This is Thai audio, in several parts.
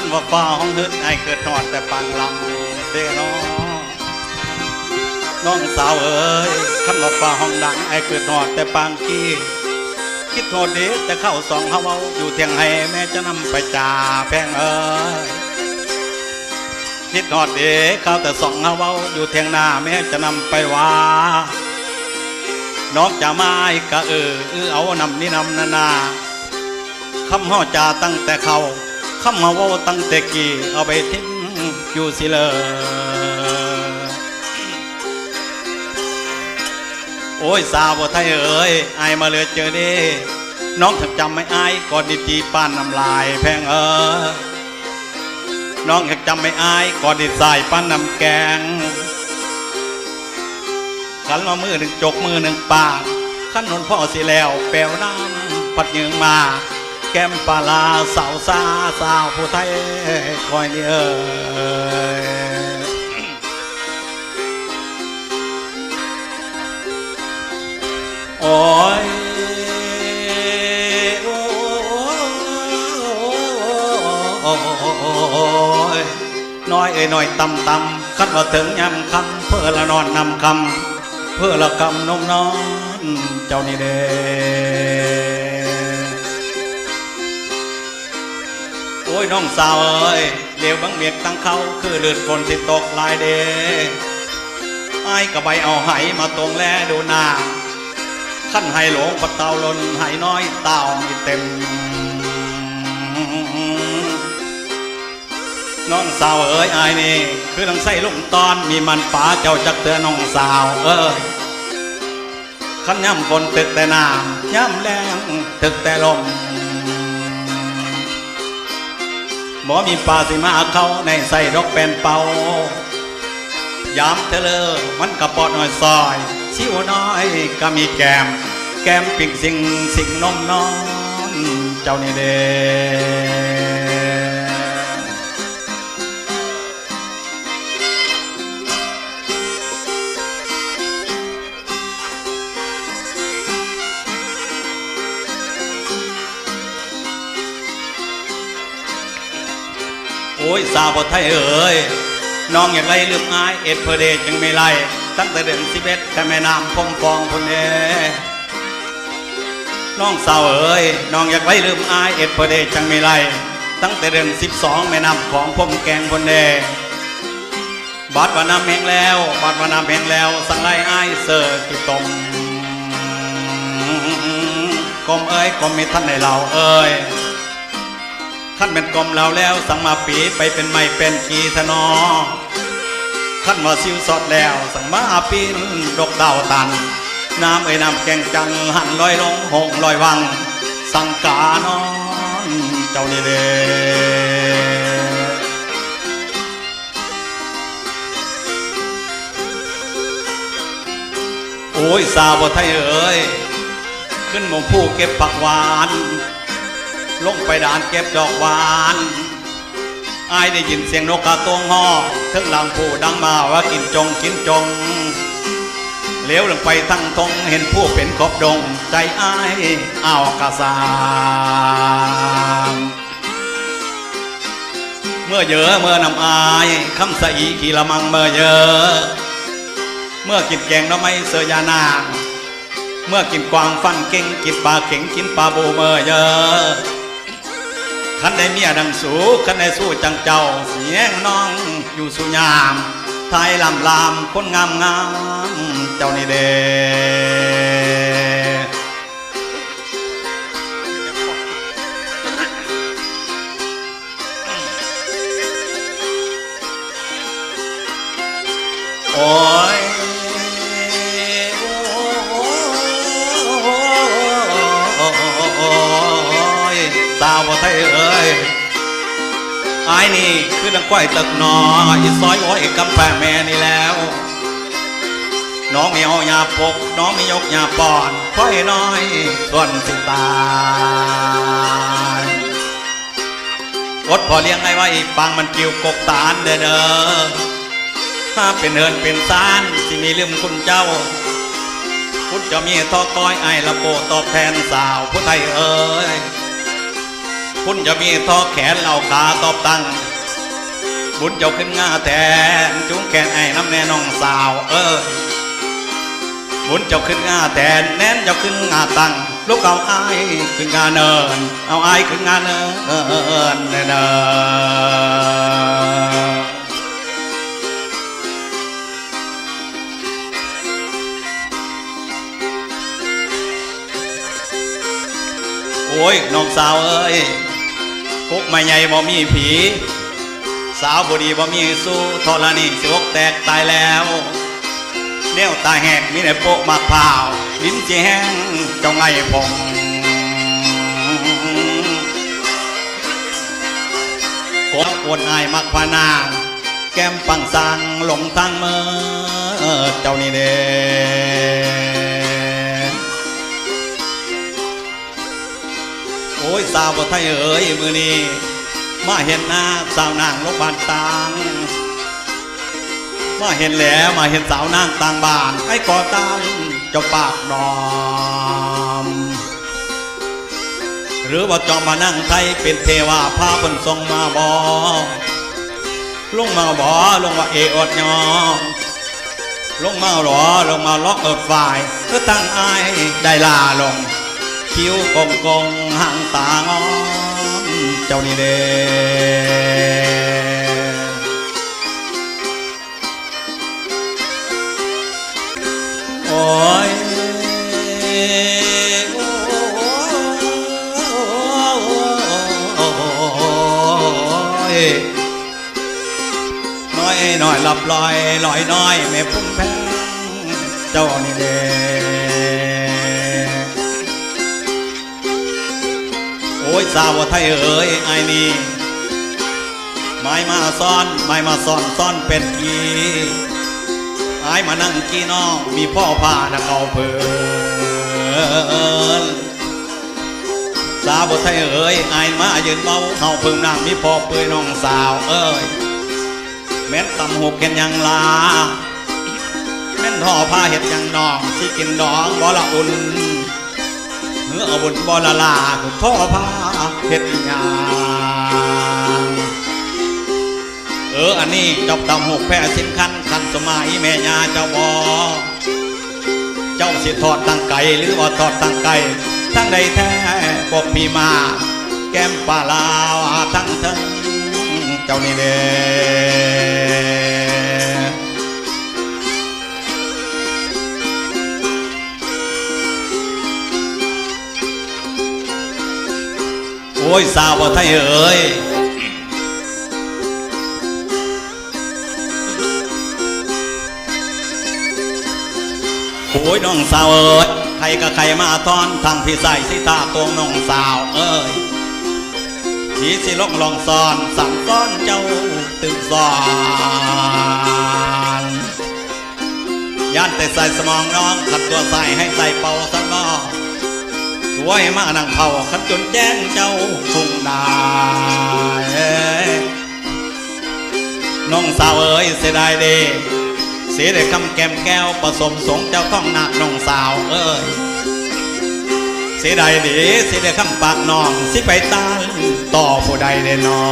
ันว่าฟ้าห้องฮึดไอายเกิดนอดแต่ปังลำเด้อน้องน้องสาวเอ๋ยขันว่าฟ้าห้องดังไอายเกิดนอดแต่ปังกี้คิดโทษเด็กแต่เข้าสองเฮาเอาอยู่เทียงให้แม่จะนำไปจ่าแพงเอ้ยคิดโทษเด็กเข้าแต่สองเฮาเอาอยู่เทียงหน้าแม่จะนำไปว่าน้องจะมาอีกะเออเออเอานำนี่นำนานาคำห่อจ่าตั้งแต่เขา คำมาว่าตั้งแต่กี่เอาไปทิ้งอยู่สิเลยโอ้ยสาวบ่ไทยเอ๋ยอายมาเลยเจอเด้น้องถ้าจำไม่อายก่อนดีตีป้านน้ำลายแพงเออน้องอยากจำไม่อายก่อนดีสายป้านน้ำแกงขันมามือหนึ่งจกมือหนึ่งปากขันนนพ่อสิแล้วแปลวน้ำพัดยืงมา แก้มปลาลาสาวซาสาวผู้ไทยคอยนี่เอ้ยโอ้ยโอ้ยน้ อ้ยน้องยำคำเพื่อละนอนนำคำเพื่อละกำนมนอนเจ้านี่เด้โอ้ยน้องสาวเอ้ยเลี้ยวบังเมียกตั้งเขาคือเลือดฝนที่ตกลายเดไอ้กระใบเอาไหมาตรงแลดูหน้าขั้นให้หลงปะเตาลนให้น้อยเต่ามีเต็ม น้องสาวเอ๋ยไอายนี่ คือลังไส้ลุงตอนมีมันป๋าเจ้าจักเตือนน้องสาวเอ้ยขันย่ำฝนตึกแต่น้ำย่ำแรงตึกแต่ลม หมอมีป่าสิมาเขาในใส่ดอกเป็นเป่ายามเธอเลอมันกระปอดหน่อยซอย ชิวน้อยก็มีแกม แกมปิ่งสิงสิงนมนอน เจ้านี่เด้ โอ้ยสาวบทไทยเอ๋ยน้องอยากไล่ลืมอายเอ็ดเพอเดชยังไม่ไล่ตั้งแต่เดือนสิบเอ็ดแต่แม่น้ำพงฟองคนเดน้องสาวเอ๋ยน้องอยากไล่ลืมอายเอ็ดเพอเดชจังไม่ไล่ตั้งแต่เดือนสิบสองแม่น้ำของพมแกงคนเดบาดว่าน้ำแหงแล้วบาดว่าน้ำแหงแล้ว สั่งไล่อายเสิร์กี่ตมกลมเอ้ยกลมมีท่านในเราเอ้ย ขั้นเป็นกลมเราแล้วสังมาปีไปเป็นไม่เป็นกีทนอขั้นว่าซิวสอดแล้ว สังมาปีนดกดาวตัน น้ำเอ้ยน้ำแกงจังหันลอยลงหงลอยวัง สังกานอนเจ้านี่เด้โอ้ยสาวไทยเอ้ยขึ้นมองผู้เก็บผักหวาน ลงไปด่านเก็บดอกหวานอายได้ยินเสียงนกกระตวงฮอถึงหลังผู้ดังมาว่ากินจงกินจงเลี้ยวลงไปทั้งทงเห็นผู้เป็นขอบดง ใจอายอ้ากระสางเมื่อเยอะเมื่อนำอายคำสะอีขีละมังเมื่อเยอะเมื่อกินแกงน้ำไม่เสยยานางเมื่อกินกวางฟันเก่งกินปลาเข็งกินปลาโบเมื่อเยอะ ขันได้เมียดังสูขันได้สู้จังเจ้าเสียงน้องอยู่สุยามไทยลำลามคนงามงามเจ้านี่เด้โอ้ สาวบ่ไทยเอ้ยอายนี่คือดังก้อยตึกนออีซอยโอ้ยกำแพงแม่นี่แล้ว น้องมีเอายาปก น้องมียกยาปอนค่อยน้อยส่วนสิตายอดพอเลี้ยงไงไว้ปังมันกิวกกตาลเด้อเด้อถ้าเป็นเฮินเป็นซานสิมีลืมคุณเจ้าคุณจะมีทอก้อยไอละโปตอบแทนสาวผู้ไทยเอ้ย คุณจะมีทอแขนเหล่าขาตอบตั้ง บุญเจ้าขึ้นง่าแทนจุงแขนไอ้น้ำแน่น้องสาว เออ บุญเจ้าขึ้นง่าแทนแน่นเจ้าขึ้นง่าตั้งลูกเอาไอ้ขึ้นงาเนิน เอาไอ้ขึ้นงาเนินเนินเนินโอ้ยน้องสาวเอ้ย กุกไม่ใหญ่บ่มีผี สาวบดีบ่มีสู้ทรณีสิวกแตกตายแล้วเลี้ยวตาแหกมีแต่โปะมากพาวลิ้นแห้งเจ้าไงพงกดอวนอายมักพานางแก้มปังสังหลงทางเมื่อเจ้านี่เด้ อ้ยสาวบ่ไทยเอ๋ยมือนี้มาเห็นหน้าสาวนางลกบานตางมาเห็นแล้วมาเห็นสาวนางต่างบ้านไอ้ก่อตามเจ้าปากดอม หรือว่าจอมมานั่งไทยเป็นเทวาพาเพิ่นทรงมาบอลงมาบอลงว่าเออดยอมลงมาหรอลงมาล็อกเอิดฝ่ายเพื่อตั้งอายได้ลาลง คิ้วกงกงห่างตางอมเจ้านี่เด้โอ้ยโอ้ยน้อยน้อยหลับลอยลอยน้อยแม่พุ่มแพงเจ้านี่เด้ ยสาวไทยเอ๋ยไอนี่ไม้มาซ่อนไม้มาซ่อนซ่อนเป็นกีไอ้มานั่งกีน้องมีพ่อพานักเอาเพลินสาวไทยเอ๋ยไอ้มายืนเบาเฮาเพิ่งนั่งมีพ่อเปื่อยน้องสาวเอ้ยแม่นตำหกเห็นยังลาแม่นห่อผ้าเห็ดยังน้องสิกินดองบ่ละอุ่น เมื่อาบนบอลาลาถูกท่อผ้าเฮ็ดงานเอออันนี้จบตำหกแพ้สิ้นคันคันสมัยแม่ยาเจ้าบอเจ้าสิทอดตั้งไก่หรือว่าทอดตั้งไก่ทั้งใดแท้บอกมีมาแก้มปลาลาวทั้งทั้งเจ้านี่เด้ อ้ยสาวบ่ไทยเอ๋ยโอ้ยน้องสาวเอ๋ยใครกับใครมาตอนทางพี่ใส่สิตาตรงน้องสาวเอ๋ยพี่สิลองลองซอนสั่งซ้อนเจ้าตึกซ้อนย่านแต่ใส่สมองน้องขัดตัวใส่ให้ใส่เป่าสักนอก สวยมานั่งเผาขันจนแจ้งเจ้าคงได้น้องสาวเอ๋ยเสียดายเดเสียได้คำแก้มแก้วผสมสงเจ้าต้องหนักน้องสาวเอ้ยเสียดายเดเสียได้คำปากน้องสิไปตานต่อผู้ใดได้นอ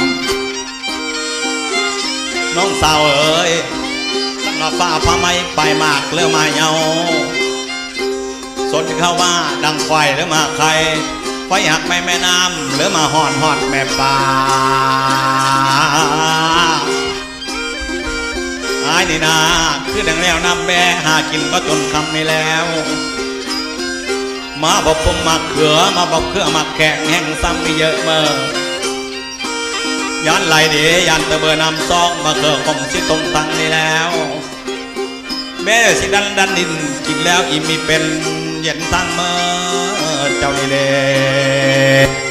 นน้องสาวเอ๋ยตั้งแต่ฟ้าพาไม่ไปมากเลือมาเยา สดเข้าว่าดังไฟหรือมาใครไฟหักแม่แม่น้ำหรือมาหอนหอดแม่ป่าอายนี่นาคือดังแล้วน้ำแบหากินก็จนคำนี้แล้ว มาบอกผมมาเขือมาบอกเครือมาแขกแห่งซ้ำมีเยอะเมื่อยันไหลดียันตะเบอร์นำซองมาเขือคงสิตรงตังนี่แล้ว แม่สิดันดันดินกินแล้วอีมีเป็น เย็นตั้งเมื่อเจ้าดีเด้